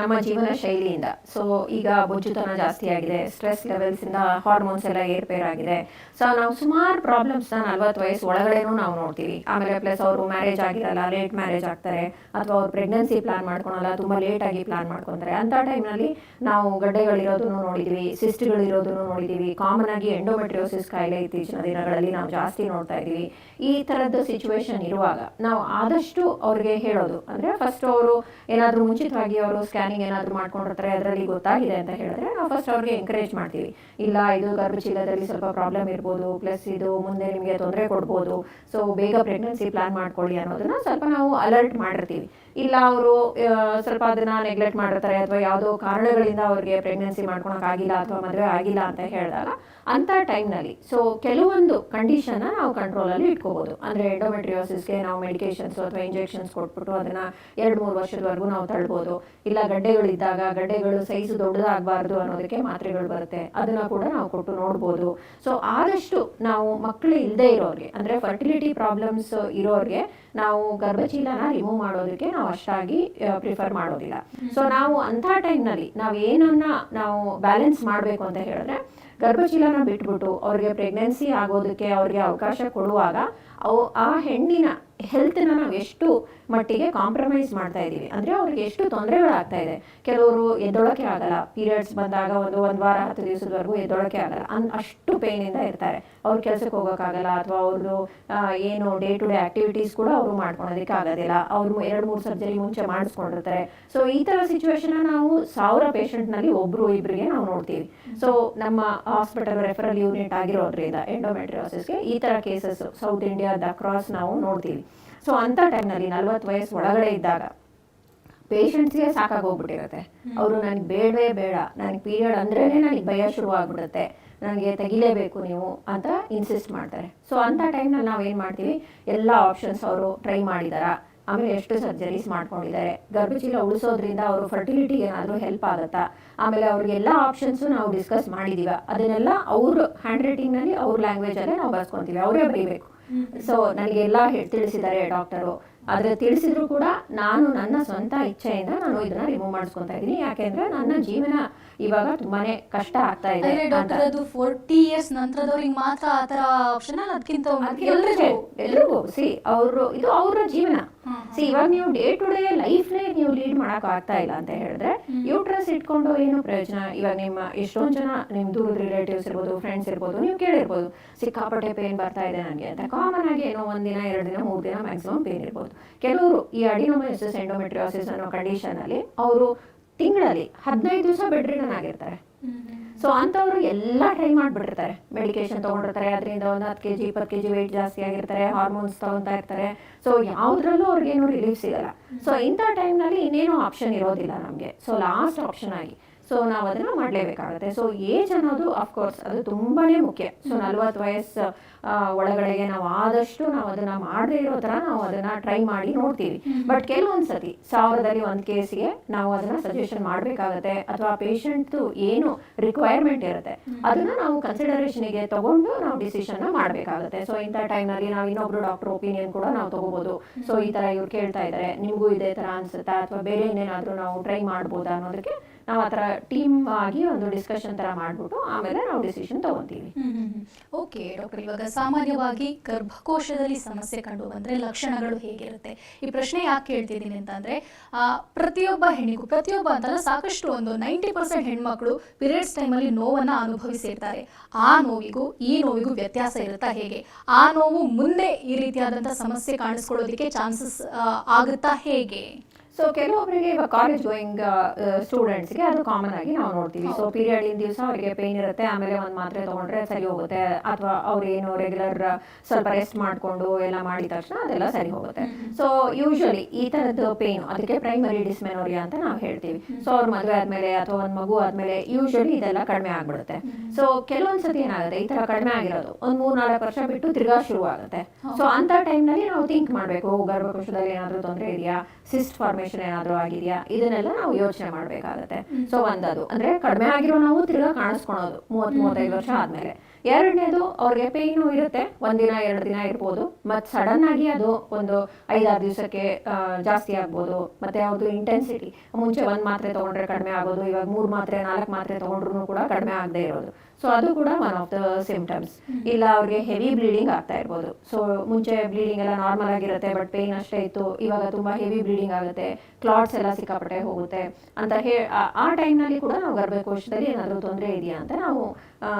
ನಮ್ಮ ಜೀವನ ಶೈಲಿಯಿಂದ ಸೊ ಈಗ ಬೊಜ್ಜುತನ ಜಾಸ್ತಿ ಆಗಿದೆ ಸ್ಟ್ರೆಸ್ ಲೆವೆಲ್ಸ್ ಇಂದ ಹಾರ್ಮೋನ್ಸ್ ಎಲ್ಲ ಏರ್ಪೇರ್ ಆಗಿದೆ. ಸೊ ನಾವು ಸುಮಾರು ಪ್ರಾಬ್ಲಮ್ಸ್ ನಲ್ವತ್ತು ವಯಸ್ಸು ಒಳಗಡೆನೂ ನಾವು ನೋಡ್ತೀವಿ. ಆಮೇಲೆ ಪ್ಲಸ್ ಅವರು ಮ್ಯಾರೇಜ್ ಆಗಿರಲ್ಲ ಲೇಟ್ ಮ್ಯಾರೇಜ್ ಆಗ್ತಾರೆ, ಅಥವಾ ಅವ್ರು ಪ್ರೆಗ್ನೆನ್ಸಿ ಪ್ಲಾನ್ ಮಾಡ್ಕೊಳಲ್ಲ, ತುಂಬಾ ಆಗಿ ಪ್ಲಾನ್ ಮಾಡ್ಕೊತಾರೆ. ಅಂತ ಟೈಮ್ನಲ್ಲಿ ನಾವು ಗಡ್ಡೆಗಳಿರೋದನ್ನು ನೋಡಿದೀವಿ ಸಿಸ್ಟ್ಗಳಿರೋದನ್ನು ನೋಡಿದೀವಿ. ಕಾಮನ್ ಆಗಿ ಎಂಡೋಮೆಟ್ರಿಯೋಸಿಸ್ ಕಾಯಿಲೆ ಇತ್ತೀಚಿನ ದಿನಗಳಲ್ಲಿ ನಾವು ಜಾಸ್ತಿ ನೋಡ್ತಾ ಇದ್ದೀವಿ ಈ ಥರದ್ದು ಸಿಚುವೇಶನ್ ಇರುವಾಗ ನಾವು ಆದಷ್ಟು ಅವ್ರಿಗೆ ಹೇಳೋದು, ಅಂದರೆ ಫಸ್ಟ್ ಅವರು ಏನಾದರೂ ಮುಂಚಿತವಾಗಿ ಅವರು ಸ್ಕ್ಯಾನಿಂಗ್ ಏನಾದರೂ ಮಾಡ್ಕೊಂಡಿರ್ತಾರೆ, ಅದರಲ್ಲಿ ಗೊತ್ತಾಗಿದೆ ಅಂತ ಹೇಳಿದ್ರೆ ನಾವು ಫಸ್ಟ್ ಅವ್ರಿಗೆ ಎಂಕರೇಜ್ ಮಾಡ್ತೀವಿ. ಇಲ್ಲ, ಇದು ಗರ್ಭಚೀಲದಲ್ಲಿ ಸ್ವಲ್ಪ ಪ್ರಾಬ್ಲಮ್ ಇರ್ಬೋದು ಪ್ಲಸ್ ಇದು ಮುಂದೆ ನಿಮಗೆ ತೊಂದರೆ ಕೊಡ್ಬೋದು. ಸೊ ಬೇಗ ಪ್ರೆಗ್ನೆನ್ಸಿ ಪ್ಲಾನ್ ಮಾಡ್ಕೊಳ್ಳಿ ಅನ್ನೋದನ್ನ ಸ್ವಲ್ಪ ನಾವು ಅಲರ್ಟ್ ಮಾಡಿರ್ತೀವಿ. ಇಲ್ಲ ಅವರು ಸ್ವಲ್ಪ ಅದನ್ನ ನೆಗ್ಲೆಕ್ಟ್ ಮಾಡಿರ್ತಾರೆ ಅಥವಾ ಯಾವುದೋ ಕಾರಣಗಳಿಂದ ಅವ್ರಿಗೆ ಪ್ರೆಗ್ನೆನ್ಸಿ ಮಾಡ್ಕೊಳಕ್ ಆಗಿಲ್ಲ ಅಥವಾ ಮದುವೆ ಆಗಿಲ್ಲ ಅಂತ ಹೇಳಿದಾಗ ಟೈಮ್ ಟೈಮ್ನಲ್ಲಿ ಸೊ ಕೆಲವೊಂದು ಕಂಡೀಷನ್ ನಾವು ಕಂಟ್ರೋಲ್ ಕಂಟ್ರೋಲಲ್ಲಿ ಇಟ್ಕೋಬಹುದು ಅಂದರೆ ಎಂಡೋಮೆಟ್ರಿಯೋಸಿಸ್ಗೆ ನಾವು ಮೆಡಿಕೇಶನ್ಸ್ ಅಥವಾ ಇಂಜೆಕ್ಷನ್ಸ್ ಕೊಟ್ಬಿಟ್ಟು ಅದನ್ನ ಎರಡು ಮೂರು ವರ್ಷದವರೆಗೂ ನಾವು ತಳ್ಬೋದು. ಇಲ್ಲ ಗಡ್ಡೆಗಳಿದ್ದಾಗ, ಗಡ್ಡೆಗಳು ಸೈಜ್ ದೊಡ್ಡದಾಗಬಾರ್ದು ಅನ್ನೋದಕ್ಕೆ ಮಾತ್ರೆಗಳು ಬರುತ್ತೆ. ಅದನ್ನ ಕೂಡ ನಾವು ಕೊಟ್ಟು ನೋಡ್ಬೋದು. ಸೊ ಆದಷ್ಟು ನಾವು ಮಕ್ಕಳು ಇಲ್ಲದೆ ಇರೋರಿಗೆ, ಅಂದ್ರೆ ಫರ್ಟಿಲಿಟಿ ಪ್ರಾಬ್ಲಮ್ಸ್ ಇರೋರಿಗೆ, ನಾವು ಗರ್ಭಚೀಲನ ರಿಮೂವ್ ಮಾಡೋದಕ್ಕೆ ನಾವು ಅಷ್ಟಾಗಿ ಪ್ರಿಫರ್ ಮಾಡೋದಿಲ್ಲ. ಸೊ ನಾವು ಅಂಥ ಟೈಮ್ನಲ್ಲಿ ನಾವು ಏನನ್ನ ನಾವು ಬ್ಯಾಲೆನ್ಸ್ ಮಾಡಬೇಕು ಅಂತ ಹೇಳಿದ್ರೆ ಗರ್ಭಚೀಲನ ಬಿಟ್ಬಿಟ್ಟು ಅವ್ರಿಗೆ ಪ್ರೆಗ್ನೆನ್ಸಿ ಆಗೋದಕ್ಕೆ ಅವ್ರಿಗೆ ಅವಕಾಶ ಕೊಡುವಾಗ ಅವು ಆ ಹೆಣ್ಣಿನ ಹೆಲ್ತ್ನ ನಾವು ಎಷ್ಟು ಮಟ್ಟಿಗೆ ಕಾಂಪ್ರಮೈಸ್ ಮಾಡ್ತಾ ಇದ್ದೀವಿ. ಅಂದರೆ ಅವ್ರಿಗೆ ಎಷ್ಟು ತೊಂದರೆಗಳಾಗ್ತಾ ಇದೆ. ಕೆಲವರು ಎದ್ದೊಳಕ್ಕೆ ಆಗಲ್ಲ. ಪೀರಿಯಡ್ಸ್ ಬಂದಾಗ ಒಂದು ಒಂದು ವಾರ, ಹತ್ತು ದಿವಸದವರೆಗೂ ಎದ್ದೊಳಕ್ಕೆ ಆಗಲ್ಲ. ಅನ್ ಅಷ್ಟು ಪೇನಿಂದ ಇರ್ತಾರೆ. ಅವ್ರ ಕೆಲಸಕ್ಕೆ ಹೋಗೋಕ್ಕಾಗಲ್ಲ ಅಥವಾ ಅವ್ರದ್ದು ಏನು ಡೇ ಟು ಡೇ ಆಕ್ಟಿವಿಟೀಸ್ ಕೂಡ ಅವರು ಮಾಡ್ಕೊಳೋದಕ್ಕೆ ಆಗೋದಿಲ್ಲ. ಅವರು ಎರಡು ಮೂರು ಸರ್ಜರಿ ಮುಂಚೆ ಮಾಡಿಸ್ಕೊಂಡಿರ್ತಾರೆ. ಸೊ ಈ ಥರ ಸಿಚುವೇಶನ್ ನಾವು ಸಾವಿರ ಪೇಷಂಟ್ನಲ್ಲಿ ಒಬ್ಬರು ಇಬ್ಬರಿಗೆ ನಾವು ನೋಡ್ತೀವಿ. ಸೊ ನಮ್ಮ ಹಾಸ್ಪಿಟಲ್ ರೆಫರಲ್ ಯೂನಿಟ್ ಆಗಿರೋದ್ರಿಂದ ಎಂಡೋಮೆಟ್ರಿಯೋಸಿಸ್ಗೆ ಈ ಥರ ಕೇಸಸ್ ಸೌತ್ ಇಂಡಿಯಾದ ಅಕ್ರಾಸ್ ನಾವು ನೋಡ್ತೀವಿ. ಸೊ ಅಂಥ ಟೈಮ್ನಲ್ಲಿ ನಲ್ವತ್ತು ವಯಸ್ಸು ಒಳಗಡೆ ಇದ್ದಾಗ ಪೇಷಂಟ್ಸ್ಗೆ ಸಾಕಾಗೋಗ್ಬಿಟ್ಟಿರುತ್ತೆ. ಅವರು ನನಗೆ ಬೇಡವೇ ಬೇಡ. ನನಗೆ ಪೀರಿಯಡ್ ಅಂದ್ರೇ ನನಗೆ ಭಯ ಶುರು ಆಗ್ಬಿಡುತ್ತೆ ನನಗೆ ತೆಗಿಲೇಬೇಕು ನೀವು ಅಂತ ಇನ್ಸಿಸ್ಟ್ ಮಾಡ್ತಾರೆ. ಸೊ ಅಂಥ ಟೈಮ್ನಲ್ಲಿ ನಾವೇನು ಮಾಡ್ತೀವಿ? ಎಲ್ಲ ಆಪ್ಷನ್ಸ್ ಅವರು ಟ್ರೈ ಮಾಡಿದಾರಾ? ಆಮೇಲೆ ಎಷ್ಟು ಸರ್ಜರೀಸ್ ಮಾಡ್ಕೊಂಡಿದ್ದಾರೆ. ಗರ್ಭಚೀಲ ಉಳಿಸೋದ್ರಿಂದ ಅವರು ಫರ್ಟಿಲಿಟಿ ಏನಾದರೂ ಹೆಲ್ಪ್ ಆಗುತ್ತಾ? ಆಮೇಲೆ ಅವ್ರಿಗೆ ಎಲ್ಲ ಆಪ್ಷನ್ಸು ನಾವು ಡಿಸ್ಕಸ್ ಮಾಡಿದೀವ. ಅದನ್ನೆಲ್ಲ ಅವ್ರ ಹ್ಯಾಂಡ್ ರೈಟಿಂಗ್ನಲ್ಲಿ ಅವ್ರ ಲ್ಯಾಂಗ್ವೇಜಲ್ಲೇ ನಾವು ಬರ್ಸ್ಕೊತೀವಿ. ಅವರೇ ಬರೀಬೇಕು. ಸೊ ನನಗೆಲ್ಲ ತಿಳಿಸಿದ್ದಾರೆ ಡಾಕ್ಟರು ಆದರೆ ತಿಳಿಸಿದ್ರು ಕೂಡ ನಾನು ನನ್ನ ಸ್ವಂತ ಇಚ್ಛೆಯಿಂದ ನಾನು ಇದನ್ನ ರಿಮೂವ್ ಮಾಡಿಸ್ಕೊತಾ ಇದ್ದೀನಿ. ಯಾಕೆಂದ್ರೆ ನನ್ನ ಜೀವನ ಇವಾಗ ತುಂಬಾನೇ ಕಷ್ಟ ಆಗ್ತಾ ಇದೆ ಡಾಕ್ಟರ್ ಅದು ಫೋರ್ಟಿ ಇಯರ್ಸ್ ನಂತರದವ್ರಿಗೆ ಮಾತ್ರ ಆತರ ಆಪ್ಷನ್ ಅದಕ್ಕಿಂತ ಎಲ್ರಿಗೂ ಎಲ್ರಿಗೂ. ಸಿ ಅವರು ಇದು ಅವರ ಜೀವನ. ಸಿ ಇವಾಗ ನೀವು ಡೇ ಟು ಡೇ ಲೈಫ್ನೇ ನೀವು ಲೀಡ್ ಮಾಡಕ್ ಆಗ್ತಾ ಇಲ್ಲ ಅಂತ ಹೇಳಿದ್ರೆ ಯೂಟ್ರಸ್ ಇಟ್ಕೊಂಡು ಏನು ಪ್ರಯೋಜನ? ಇವಾಗ ನಿಮ್ಮ ಎಷ್ಟೊಂದು ಜನ ನಿಮ್ ದೂರದ ರಿಲೇಟಿವ್ಸ್ ಇರ್ಬೋದು ಫ್ರೆಂಡ್ಸ್ ಇರ್ಬೋದು ನೀವು ಕೇಳಿರ್ಬೋದು ಸಿಕ್ಕಾಪಟ್ಟೆ ಪೇನ್ ಬರ್ತಾ ಇದೆ ನನಗೆ ಅಂತ. ಕಾಮನ್ ಆಗಿ ಏನೋ ಒಂದಿನ ಎರಡು ದಿನ ಮೂರು ದಿನ ಮ್ಯಾಕ್ಸಿಮಮ್ ಪೇನ್ ಇರ್ಬೋದು. ಕೆಲವರು ಈ ಅಡಿನೋಮೈಸಿಸ್ ಎಂಡೋಮೆಟ್ರಿಯೋಸಿಸ್ ಅನ್ನೋ ಕಂಡೀಷನ್ ಅಲ್ಲಿ ಅವರು ತಿಂಗಳಲ್ಲಿ ಹದಿನೈದು ದಿವಸ ಬೆಡ್ ರಿಡನ್ ಆಗಿರ್ತಾರೆ. ಸೊ ಅಂಥವ್ರು ಎಲ್ಲ ಟ್ರೈ ಮಾಡಿಬಿಟ್ಟಿರ್ತಾರೆ. ಮೆಡಿಕೇಶನ್ ತೊಗೊಂಡಿರ್ತಾರೆ, ಅದರಿಂದ ಒಂದು ಹತ್ತು ಕೆ ಜಿ ಇಪ್ಪತ್ತು ಕೆ ಜಿ ವೆಯ್ಟ್ ಜಾಸ್ತಿ ಆಗಿರ್ತಾರೆ ಹಾರ್ಮೋನ್ಸ್ ತೊಗೊತಾ ಇರ್ತಾರೆ. ಸೊ ಯಾವುದ್ರಲ್ಲೂ ಅವ್ರಿಗೇನು ರಿಲೀಫ್ ಸಿಗಲ್ಲ. ಸೊ ಇಂಥ ಟೈಮ್ನಲ್ಲಿ ಇನ್ನೇನು ಆಪ್ಷನ್ ಇರೋದಿಲ್ಲ ನಮಗೆ. ಸೊ ಲಾಸ್ಟ್ ಆಪ್ಷನ್ ಆಗಿ ಸೊ ನಾವು ಅದನ್ನು ಮಾಡಲೇಬೇಕಾಗುತ್ತೆ. ಸೊ ಏಜ್ ಅನ್ನೋದು ಅಫ್ಕೋರ್ಸ್ ಅದು ತುಂಬಾನೇ ಮುಖ್ಯ. ಸೊ ನಲ್ವತ್ತು ವಯಸ್ಸು ಒಳಗಡೆಗೆ ನಾವು ಆದಷ್ಟು ನಾವು ಅದನ್ನ ಮಾಡದೇ ಇರೋ ಥರ ನಾವು ಅದನ್ನ ಟ್ರೈ ಮಾಡಿ ನೋಡ್ತೀವಿ. ಬಟ್ ಕೆಲವೊಂದು ಸತಿ ಸಾವಿರದಲ್ಲಿ ಒಂದು ಕೇಸಿಗೆ ನಾವು ಅದನ್ನ ಸಜೆಷನ್ ಮಾಡಬೇಕಾಗತ್ತೆ. ಅಥವಾ ಪೇಷಂಟ್ದು ಏನು ರಿಕ್ವೈರ್ಮೆಂಟ್ ಇರುತ್ತೆ. ಅದನ್ನ ನಾವು ಕನ್ಸಿಡರೇಷನ್ಗೆ ತಗೊಂಡು ನಾವು ಡಿಸಿಷನ್ ಮಾಡಬೇಕಾಗುತ್ತೆ. ಸೊ ಇಂಥ ಟೈಮ್ನಲ್ಲಿ ನಾವು ಇನ್ನೊಬ್ರು ಡಾಕ್ಟರ್ ಒಪಿನಿಯನ್ ಕೂಡ ನಾವು ತಗೋಬಹುದು ಸೊ ಈ ತರ ಇವ್ರು ಕೇಳ್ತಾ ಇದ್ದಾರೆ ನಿಮಗೂ ಇದೇ ತರ ಅನ್ಸುತ್ತಾ? ಅಥವಾ ಬೇರೆ ಇನ್ನೇನಾದರೂ ನಾವು ಟ್ರೈ ಮಾಡ್ಬೋದಾ ಅನ್ನೋದಕ್ಕೆ ನಾವು ಆ ಥರ ಟೀಮ್ ಆಗಿ ಒಂದು ಡಿಸ್ಕಷನ್ ತರ ಮಾಡಿಬಿಟ್ಟು ಆಮೇಲೆ ನಾವು ಡಿಸಿಷನ್ ತಗೊತೀವಿ. ಓಕೆ ಡಾಕ್ಟರ್ ಇವಾಗ ಸಾಮಾನ್ಯವಾಗಿ ಗರ್ಭಕೋಶದಲ್ಲಿ ಸಮಸ್ಯೆ ಕಂಡು ಬಂದರೆ ಲಕ್ಷಣಗಳು ಹೇಗಿರುತ್ತೆ? ಈ ಪ್ರಶ್ನೆ ಯಾಕೆ ಕೇಳ್ತಿದ್ದೀನಿ ಅಂತಂದ್ರೆ ಪ್ರತಿಯೊಬ್ಬ ಹೆಣ್ಣಿಗೂ, ಪ್ರತಿಯೊಬ್ಬ ಅಂತಲ್ಲ ಸಾಕಷ್ಟು ಒಂದು ನೈಂಟಿ ಪರ್ಸೆಂಟ್ ಹೆಣ್ಮಕ್ಳು ಪೀರಿಯಡ್ಸ್ ಟೈಮಲ್ಲಿ ನೋವನ್ನ ಅನುಭವಿಸಿರ್ತಾರೆ ಆ ನೋವಿಗೂ, ಈ ನೋವಿಗೂ ವ್ಯತ್ಯಾಸ ಇರುತ್ತಾ ಹೇಗೆ? ಆ ನೋವು ಮುಂದೆ ಈ ರೀತಿಯಾದಂಥ ಸಮಸ್ಯೆ ಕಾಣಿಸ್ಕೊಳ್ಳೋದಕ್ಕೆ ಚಾನ್ಸಸ್ ಆಗುತ್ತಾ ಹೇಗೆ? ಸೊ ಕೆಲವೊಬ್ಬರಿಗೆ ಇವಾಗ ಕಾಲೇಜ್ ಗೋಯಿಂಗ್ ಸ್ಟೂಡೆಂಟ್ಸ್ಗೆ ಅದು ಕಾಮನ್ ಆಗಿ ನಾವು ನೋಡ್ತೀವಿ. ಸೊ ಪೀರಿಯಡ್ ಇನ್ ದಿವಸ ಅವರಿಗೆ ಪೇನ್ ಇರುತ್ತೆ ಆಮೇಲೆ ಒಂದು ಮಾತ್ರೆ ತಗೊಂಡ್ರೆ ಸರಿ ಹೋಗುತ್ತೆ. ಅಥವಾ ಅವ್ರು ಏನು ರೆಗ್ಯುಲರ್ ಸ್ವಲ್ಪ ರೆಸ್ಟ್ ಮಾಡಿಕೊಂಡು ಎಲ್ಲ ಮಾಡಿದ ತಕ್ಷಣ ಅದೆಲ್ಲ ಸರಿ ಹೋಗುತ್ತೆ. ಸೊ ಯೂಶಲಿ ಈ ಥರದ್ದು ಪೇನ್ ಅದಕ್ಕೆ ಪ್ರೈಮರಿ ಡಿಸ್ಮೆನೋರಿಯಾ ಅಂತ ನಾವು ಹೇಳ್ತೀವಿ. ಸೊ ಅವ್ರ ಮದುವೆ ಆದ್ಮೇಲೆ ಅಥವಾ ಒಂದು ಮಗು ಆದ್ಮೇಲೆ ಯೂಶಲಿ ಇದೆಲ್ಲ ಕಡಿಮೆ ಆಗ್ಬಿಡುತ್ತೆ. ಸೊ ಕೆಲವೊಂದ್ ಸತಿ ಏನಾಗುತ್ತೆ ಈ ತರ ಕಡಿಮೆ ಆಗಿರೋದು. ಒಂದ್ ಮೂರ್ ನಾಲ್ಕು ವರ್ಷ ಬಿಟ್ಟು ತಿರ್ಗಾ ಶುರು ಆಗುತ್ತೆ ಸೊ ಅಂತ ಟೈಮ್ನಲ್ಲಿ ನಾವು ಥಿಂಕ್ ಮಾಡಬೇಕು ಗರ್ಭಕೋಶದಲ್ಲಿ ಏನಾದರೂ ತೊಂದರೆ ಇದೆಯಾ ಸಿಸ್ಟ್ ಫಾರ್ಮೇಶನ್ ಏನಾದ್ರೂ ಆಗಿದೆಯಾ? ಇದನ್ನೆಲ್ಲ ನಾವು ಯೋಚನೆ ಮಾಡಬೇಕಾಗತ್ತೆ. ಸೊ ಒಂದದು. ಅಂದ್ರೆ ಕಡಿಮೆ ಆಗಿರೋ ನಾವು ತಿರ್ಗಾ ಕಾಣಿಸ್ಕೊಳೋದು. ಮೂವತ್ ಮೂವತ್ತೈದು ವರ್ಷ ಆದ್ಮೇಲೆ. ಎರಡನೇದು ಅವ್ರಿಗೆ ಪೇಯ್ನು ಇರುತ್ತೆ. ಒಂದಿನ ಎರಡು ದಿನ ಇರ್ಬೋದು. ಮತ್ತೆ ಸಡನ್ ಆಗಿ ಅದು ಒಂದು ಐದಾರು ದಿವಸಕ್ಕೆ ಜಾಸ್ತಿ ಆಗ್ಬೋದು. ಮತ್ತೆ ಅವ್ರದ್ದು ಇಂಟೆನ್ಸಿಟಿ ಮುಂಚೆ ಒಂದ್ ಮಾತ್ರೆ ತಗೊಂಡ್ರೆ ಕಡಿಮೆ ಆಗೋದು. ಇವಾಗ ಮೂರ್ ಮಾತ್ರೆ ನಾಲ್ಕು ಮಾತ್ರೆ ತಗೊಂಡ್ರು ಕೂಡ ಕಡಿಮೆ ಆಗದೆ ಇರೋದು. ಸೊ ಅದು ಕೂಡ ಒನ್ ಆಫ್ ದ ಸಿಂಪ್ಟಮ್ಸ್ ಇಲ್ಲ ಅವ್ರಿಗೆ ಹೆವಿ ಬ್ಲೀಡಿಂಗ್ ಆಗ್ತಾ ಇರ್ಬೋದು. ಸೊ ಮುಂಚೆ ಬ್ಲೀಡಿಂಗ್ ಎಲ್ಲ ನಾರ್ಮಲ್ ಆಗಿರುತ್ತೆ ಬಟ್ ಪೇನ್ ಅಷ್ಟೇ ಇತ್ತು. ಇವಾಗ ತುಂಬಾ ಹೆವಿ ಬ್ಲೀಡಿಂಗ್ ಆಗುತ್ತೆ. ಕ್ಲಾಟ್ಸ್ ಎಲ್ಲ ಸಿಕ್ಕಾಪಟ್ಟೆ ಹೋಗುತ್ತೆ. ಅಂತ ಹೇ ಆ- ಟೈಮ್ನಲ್ಲಿ ಕೂಡ ನಾವು ಗರ್ಭಕೋಶದಲ್ಲಿ ಏನಾದರೂ ತೊಂದರೆ ಇದೆಯಾ ಅಂತ ನಾವು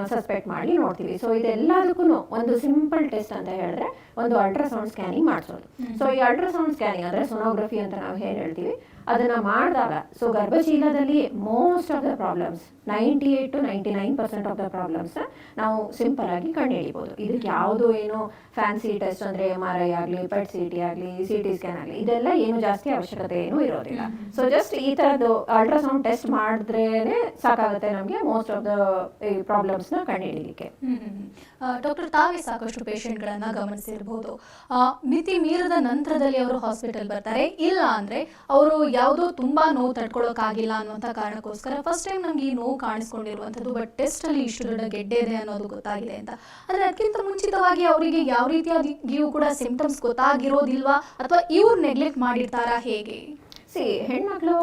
ಸಸ್ಪೆಕ್ಟ್ ಮಾಡಿ ನೋಡ್ತೀವಿ. ಸೊ ಇದೆಲ್ಲದಕ್ಕೂ ಒಂದು ಸಿಂಪಲ್ ಟೆಸ್ಟ್ ಅಂತ ಹೇಳಿದ್ರೆ ಒಂದು ಅಲ್ಟ್ರಾಸೌಂಡ್ ಸ್ಕ್ಯಾನಿಂಗ್ ಮಾಡಿಸೋದು. ಸೊ ಈ ಅಲ್ಟ್ರಾಸೌಂಡ್ ಸ್ಕ್ಯಾನಿಂಗ್ ಅಂದ್ರೆ ಸೊನೋಗ್ರಫಿ ಅಂತ ನಾವು ಹೇಳಿ ಹೇಳ್ತೀವಿ. ಅದನ್ನ ಮಾಡಿದಾಗ so ಗರ್ಭಶೀಲದಲ್ಲಿ most of the problems ninety eight to ninety nine percent of the problems ನಾವು ಸಿಂಪಲ್ ಆಗಿ ಕಂಡುಹಿಡಿಬೋದು. ಇದಕ್ಕೆ ಯಾವುದು ಏನು ಫ್ಯಾನ್ಸಿ ಟೆಸ್ಟ್ ಅಂದ್ರೆ ಎಂ ಆರ್ ಐ ಆಗಲಿ ಪೆಟ್ ಸಿ ಟಿ ಆಗಲಿ ಸಿ ಟಿ ಸ್ಕ್ಯಾನ್ ಆಗಲಿ ಇದೆಲ್ಲ ಏನು ಜಾಸ್ತಿ ಅವಶ್ಯಕತೆ ಏನು ಇರೋದಿಲ್ಲ. ಸೊ ಜಸ್ಟ್ ಈ ಥರದ್ದು ಅಲ್ಟ್ರಾಸೌಂಡ್ ಟೆಸ್ಟ್ ಮಾಡಿದ್ರೇನೆ ಸಾಕಾಗುತ್ತೆ ನಮಗೆ ಮೋಸ್ಟ್ ಆಫ್ ದ ಈ ಪ್ರಾಬ್ಲಮ್ಸ್ನ ಕಂಡುಹಿಡಿಯಲಿಕ್ಕೆ ಡಾಕ್ಟರ್ ತಾವೇ ಸಾಕಷ್ಟು ಪೇಷಂಟ್ಗಳನ್ನ ಗಮನಿಸಿರಬಹುದು ಮಿತಿ ಮೀರದ ನಂತರದಲ್ಲಿ ಅವರು ಹಾಸ್ಪಿಟಲ್ ಬರ್ತಾರೆ ಇಲ್ಲ ಅಂದ್ರೆ ಅವರು ಯಾವುದೋ ತುಂಬಾ ನೋವು ತಡ್ಕೊಳ್ಳೋಕ್ಕಾಗಿಲ್ಲ ಅನ್ನುವಂಥ ಕಾರಣಕ್ಕೋಸ್ಕರ ಫಸ್ಟ್ ಟೈಮ್ ನಮ್ಗೆ ಈ ನೋವು ಕಾಣಿಸ್ಕೊಂಡಿರುವಂಥದ್ದು ಬಟ್ ಟೆಸ್ಟ್ ಅಲ್ಲಿ ಇಷ್ಟು ದೊಡ್ಡ ಗೆಡ್ಡೆ ಇದೆ ಅನ್ನೋದು ಗೊತ್ತಾಗಿದೆ ಅಂತ. ಅಂದ್ರೆ ಅದಕ್ಕಿಂತ ಮುಂಚಿತವಾಗಿ ಅವರಿಗೆ ಯಾವ ರೀತಿಯಾಗಿಯೂ ಕೂಡ ಸಿಂಪ್ಟಮ್ಸ್ ಗೊತ್ತಾಗಿರೋದಿಲ್ವಾ ಅಥವಾ ಇವ್ರು ನೆಗ್ಲೆಕ್ಟ್ ಮಾಡಿರ್ತಾರಾ ಹೇಗೆ? ಸಿ ಹೆಣ್ಮಕ್ಳು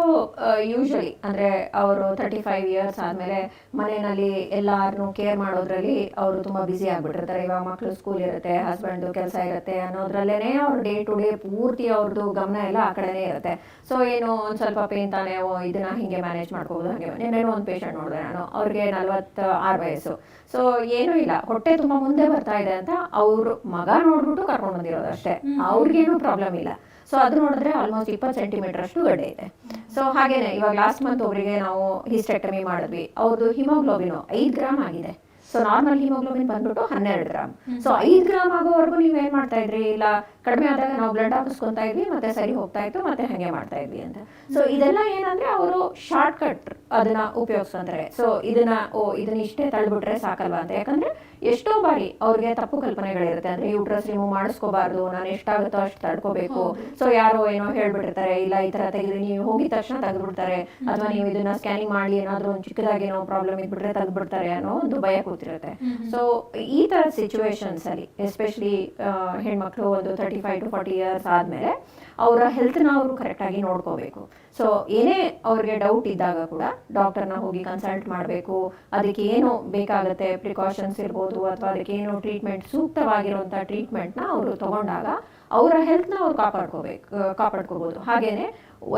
ಯೂಶಲಿ ಅಂದ್ರೆ ಅವರು ತರ್ಟಿ ಫೈವ್ ಇಯರ್ಸ್ ಆದ್ಮೇಲೆ ಮನೆಯಲ್ಲಿ ಎಲ್ಲಾರನ್ನು ಕೇರ್ ಮಾಡೋದ್ರಲ್ಲಿ ಅವರು ತುಂಬಾ ಬ್ಯುಸಿ ಆಗ್ಬಿಟ್ಟಿರ್ತಾರೆ. ಇವಾಗ ಮಕ್ಳು ಸ್ಕೂಲ್ ಇರುತ್ತೆ ಹಸ್ಬೆಂಡ್ ಕೆಲಸ ಇರುತ್ತೆ ಅನ್ನೋದ್ರಲ್ಲೇನೆ ಅವ್ರ ಡೇ ಟು ಡೇ ಪೂರ್ತಿ ಅವ್ರದ್ದು ಗಮನ ಎಲ್ಲ ಆ ಕಡೆನೇ ಇರುತ್ತೆ. ಸೊ ಏನು ಒಂದ್ ಸ್ವಲ್ಪ ಪೇನ್ ತಾನೇ ಇದನ್ನ ಹಿಂಗೆ ಮ್ಯಾನೇಜ್ ಮಾಡ್ಕೋಬಹುದು ಹಾಗೆ ನಿನ್ನೇನೋ ಒಂದು ಪೇಷಂಟ್ ನೋಡಿದೆ ನಾನು ಅವ್ರಿಗೆ ನಲ್ವತ್ತ ಆರು ವಯಸ್ಸು. ಸೊ ಏನೂ ಇಲ್ಲ ಹೊಟ್ಟೆ ತುಂಬಾ ಮುಂದೆ ಬರ್ತಾ ಇದೆ ಅಂತ ಅವ್ರ ಮಗ ನೋಡ್ಬಿಟ್ಟು ಕರ್ಕೊಂಡು ಬಂದಿರೋದು ಅಷ್ಟೇ. ಅವ್ರಿಗೇನು ಪ್ರಾಬ್ಲಮ್ ಇಲ್ಲ. ಸೊ ಅದು ನೋಡಿದ್ರೆ ಆಲ್ಮೋಸ್ಟ್ ಇಪ್ಪತ್ತು ಸೆಂಟಿಮೀಟರ್ ಅಷ್ಟು ಗಡ್ಡೆ ಇದೆ. ಸೊ ಹಾಗೇನೆ, ಇವಾಗ ಲಾಸ್ಟ್ ಮಂತ್ ಒಬ್ಬರಿಗೆ ನಾವು ಹಿಸ್ಟೆಕ್ಟಮಿ ಮಾಡಿದ್ವಿ. ಅವ್ರದ್ದು ಹಿಮೋಗ್ಲೋಬಿನ್ ಐದು ಗ್ರಾಮ್ ಆಗಿದೆ. ಸೊ ನಾರ್ಮಲ್ ಹಿಮೋಗ್ಲೋಬಿನ್ ಬಂದ್ಬಿಟ್ಟು ಹನ್ನೆರಡು ಗ್ರಾಮ್ ಸೊ ಐದು ಗ್ರಾಮ್ ಆಗೋವರೆಗೂ ನೀವು ಏನ್ ಮಾಡ್ತಾ ಇದ್ರಿ? ಇಲ್ಲ ಕಡಿಮೆ ಆದಾಗ ನಾವು ಬ್ಲಡ್ ಹಾಕಿಸ್ಕೊತಾ ಇದ್ವಿ ಮತ್ತೆ ಸರಿ ಹೋಗ್ತಾ ಇತ್ತು ಮತ್ತೆ ಹಾಗೆ ಮಾಡ್ತಾ ಇದ್ವಿ ಅಂತ. ಸೊ ಇದೆಲ್ಲ ಏನಂದ್ರೆ ಅವರು ಶಾರ್ಟ್ ಕಟ್ ಅದನ್ನ ಉಪಯೋಗಿಸ್ಕೊಂತಾರೆ. ಸೊ ಇದನ್ನ ಓ ಇದನ್ನ ಇಷ್ಟೇ ತಳ್ಬಿಟ್ರೆ ಸಾಕಲ್ವಾ ಅಂತ. ಯಾಕಂದ್ರೆ ಎಷ್ಟೋ ಬಾರಿ ಅವ್ರಿಗೆ ತಪ್ಪು ಕಲ್ಪನೆಗಳಿರುತ್ತೆ. ಅಂದ್ರೆ ಯೂಟ್ರಸ್ ರಿಮೂವ್ ಮಾಡಿಸ್ಕೋಬಾರ್ದು ನಾನು ಎಷ್ಟಾಗುತ್ತೋ ಅಷ್ಟು ತಡ್ಕೋಬೇಕು. ಸೊ ಯಾರೋ ಏನೋ ಹೇಳ್ಬಿಟ್ಟಿರ್ತಾರೆ ಇಲ್ಲ ಈ ತರ ತೆಗೆದು ನೀವು ಹೋಗಿದ ತಕ್ಷಣ ತೆಗೆದ್ಬಿಡ್ತಾರೆ. ಅಥವಾ ನೀವು ಇದನ್ನ ಸ್ಕ್ಯಾನಿಂಗ್ ಮಾಡಿ ಏನಾದ್ರೂ ಒಂದು ಚಿಕ್ಕದಾಗಿ ಏನೋ ಪ್ರಾಬ್ಲಮ್ ಇದ್ಬಿಟ್ರೆ ತೆಗೆದ್ಬಿಡ್ತಾರೆ ಅನ್ನೋ ಒಂದು ಭಯ ಕೂತಿರುತ್ತೆ. ಸೊ ಈ ತರ ಸಿಚುವೇಶನ್ಸ್ ಅಲ್ಲಿ ಎಸ್ಪೆಷಲಿ ಹೆಣ್ಮಕ್ಳು ಒಂದು thirty five to forty years ಆದಮೇಲೆ ಅವರ ಹೆಲ್ತ್ನ ಅವರು ಕರೆಕ್ಟಾಗಿ ನೋಡ್ಕೋಬೇಕು. ಸೊ ಏನೇ ಅವ್ರಿಗೆ ಡೌಟ್ ಇದ್ದಾಗ ಕೂಡ ಡಾಕ್ಟರ್ನ ಹೋಗಿ ಕನ್ಸಲ್ಟ್ ಮಾಡಬೇಕು. ಅದಕ್ಕೆ ಏನು ಬೇಕಾಗುತ್ತೆ ಪ್ರಿಕಾಷನ್ಸ್ ಇರ್ಬೋದು ಅಥವಾ ಅದಕ್ಕೆ ಏನು ಟ್ರೀಟ್ಮೆಂಟ್ ಸೂಕ್ತವಾಗಿರುವಂಥ ಟ್ರೀಟ್ಮೆಂಟ್ನ ಅವರು ತಗೊಂಡಾಗ ಅವರ ಹೆಲ್ತ್ನ ಅವ್ರು ಕಾಪಾಡ್ಕೋಬೇಕು ಕಾಪಾಡ್ಕೋಬೋದು. ಹಾಗೇನೆ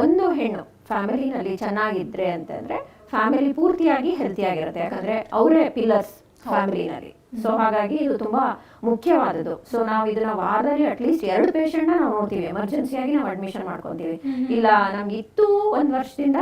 ಒಂದು ಹೆಣ್ಣು ಫ್ಯಾಮಿಲಿನಲ್ಲಿ ಚೆನ್ನಾಗಿದ್ರೆ ಅಂತಂದ್ರೆ ಫ್ಯಾಮಿಲಿ ಪೂರ್ತಿಯಾಗಿ ಹೆಲ್ತಿಯಾಗಿರುತ್ತೆ ಯಾಕಂದ್ರೆ ಅವರೇ ಪಿಲ್ಲರ್ಸ್ ಫ್ಯಾಮಿಲಿನಲ್ಲಿ ಸೊ ಹಾಗಾಗಿ ಇದು ತುಂಬಾ ಮುಖ್ಯವಾದದ್ದು. ಸೊ ನಾವು ಇದನ್ನ ವಾರದಲ್ಲಿ ಅಟ್ಲೀಸ್ಟ್ ಎರಡು ಪೇಷಂಟ್ ನಾವು ನೋಡ್ತೀವಿ. ಎಮರ್ಜೆನ್ಸಿಯಾಗಿ ನಾವು ಅಡ್ಮಿಷನ್ ಮಾಡ್ಕೊತೀವಿ. ಇಲ್ಲ ನಮ್ಗೆ ಇತ್ತು ಒಂದ್ ವರ್ಷದಿಂದ